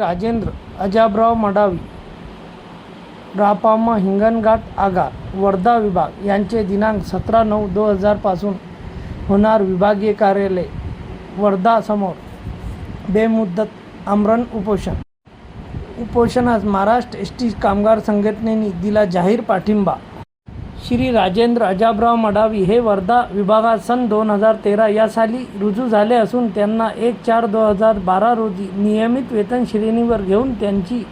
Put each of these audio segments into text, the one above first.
राजेंद्र अजाबराव मडावी रापामा हिंगणघाट आगार वर्धा विभाग यांचे दिनांक सतरा नऊ दोन हजारपासून होणार विभागीय कार्यालय वर्धासमोर बेमुद्दत आमरण उपोषण. उपोषणास महाराष्ट्र एस टी कामगार संघटनेने दिला जाहीर पाठिंबा. श्री राजेंद्र अजाबराव मडावी हे वर्धा विभागात सन दोन हजार तेरा या साली रुजू झाले असून त्यांना एक चार दोन हजार बारा रोजी नियमित वेतन श्रेणीवर घेऊन त्यांची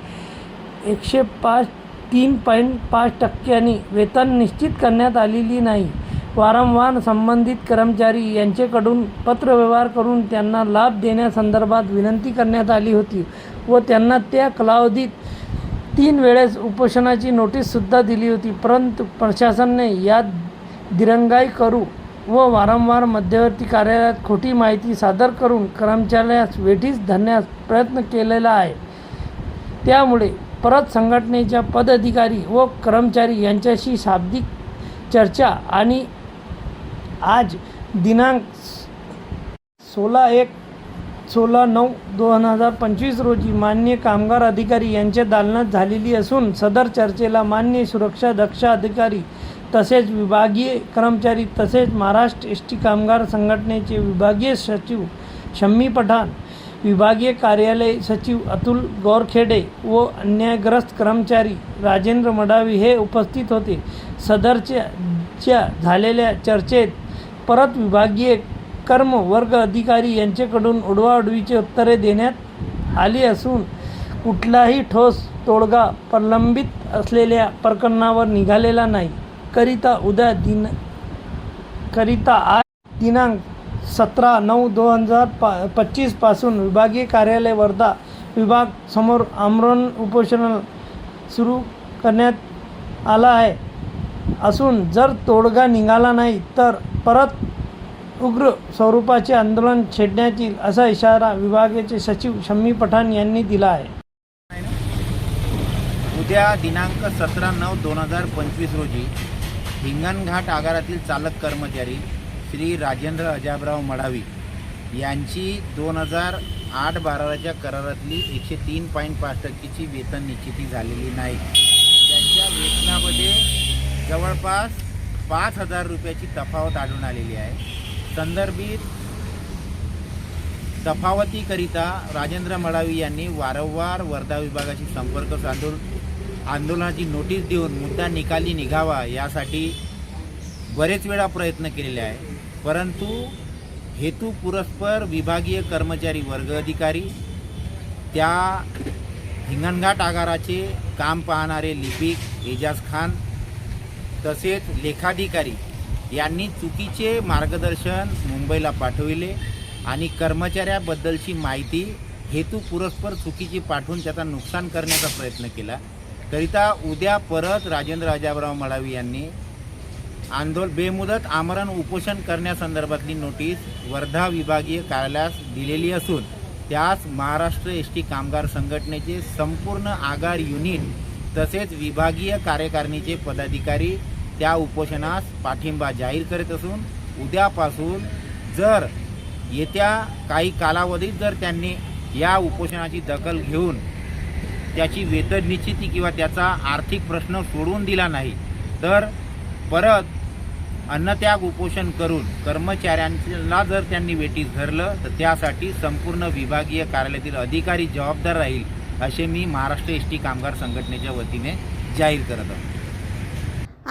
एकशे पाच तीन पॉईंट पाच टक्क्यांनी वेतन निश्चित करण्यात आलेली नाही. वारंवार संबंधित कर्मचारी यांच्याकडून पत्रव्यवहार करून त्यांना लाभ देण्यासंदर्भात विनंती करण्यात आली होती व त्यांना त्या कालावधीत तीन वेळेस उपोषणाची नोटीससुद्धा दिली होती. परंतु प्रशासनाने यात दिरंगाई करू व वारंवार मध्यवर्ती कार्यालयात खोटी माहिती सादर करून कर्मचाऱ्यास वेठीस धरण्यास प्रयत्न केलेला आहे. त्यामुळे परत संघटनेच्या पदाधिकारी व कर्मचारी यांच्याशी शाब्दिक चर्चा आणि आज दिनांक सोळा एक सोळा नऊ दोन हजार पंचवीस रोजी मान्य कामगार अधिकारी यांच्या दालनात झालेली असून सदर चर्चेला मान्य सुरक्षा दक्ष अधिकारी तसेच विभागीय कर्मचारी तसेच महाराष्ट्र एस टी कामगार संघटनेचे विभागीय सचिव शम्मी पठाण विभागीय कार्यालय सचिव अतुल गोरखेडे व अन्यायग्रस्त कर्मचारी राजेंद्र मडावी हे उपस्थित होते. सदरच्या झालेल्या चर्चेत परत विभागीय कर्म वर्ग अधिकारी यांच्याकडून उडवाउडवीची उत्तरे देण्यात आली असून कुठलाही ठोस तोडगा प्रलंबित असलेल्या प्रकरणावर निघालेला नाही. करिता उद्या दिन करिता आज दिनांक सतरा नऊ दोन हजार पा पच्चीसपासून विभागीय कार्यालय वर्धा विभाग समोर आमरण उपोषण सुरू करण्यात आला आहे. असून जर तोडगा निघाला नाही तर परत उग्र स्वरूपाचे आंदोलन छेडण्यात येईल असा इशारा विभागाचे सचिव शम्मी पठाण यांनी दिला आहे. उद्या दिनांक सतरा नऊ दोन हजार पंचवीस रोजी हिंगणघाट आगारातील चालक कर्मचारी श्री राजेंद्र अजाबराव मडावी यांची दोन हजार आठ बाराच्या करारातली एकशे तीन पॉईंट पाच टक्केची वेतन निश्चिती झालेली नाही. त्यांच्या वेतनामध्ये जवळपास पाच हजार रुपयाची तफावत आढळून आलेली आहे. संदर्भित तफावतीकरिता राजेंद्र मडावी यांनी वारंवार वर्धा विभागाशी संपर्क साधून आंदोलनाची नोटीस देऊन मुद्दा निकाली निघावा यासाठी बरेच वेळा प्रयत्न केलेले आहे. परंतु हेतू पुरस्पर विभागीय कर्मचारी वर्ग अधिकारी त्या हिंगणघाट आगाराचे काम पाहणारे लिपिक एजाज खान तसेच लेखाधिकारी यांनी चुकीचे मार्गदर्शन मुंबईला पाठविले आणि कर्मचाऱ्याबद्दलची माहिती हेतू पुरस्पर चुकीची पाठवून त्याचा नुकसान करण्याचा प्रयत्न केला. करिता उद्या परत राजेंद्र राजाराव मडावी यांनी आंदोल बेमुदत आमरण उपोषण करण्यासंदर्भातली नोटीस वर्धा विभागीय कार्यालयास दिलेली असून त्यास महाराष्ट्र एस टी कामगार संघटनेचे संपूर्ण आगार युनिट तसेच विभागीय कार्यकारिणीचे पदाधिकारी त्या उपोषणास पाठिंबा जाहीर करीत असून उद्यापासून जर येत्या काही कालावधीत जर त्यांनी या उपोषणाची दखल घेऊन त्याची वेतन निश्चिती किंवा त्याचा आर्थिक प्रश्न सोडून दिला नाही तर परत अन्नत्याग उपोषण करून कर्मचाऱ्यांना जर त्यांनी वेटीस धरलं तर त्यासाठी संपूर्ण विभागीय कार्यालयातील अधिकारी जबाबदार राहील असे मी महाराष्ट्र एस टी कामगार संघटनेच्या वतीने जाहीर करत आहोत.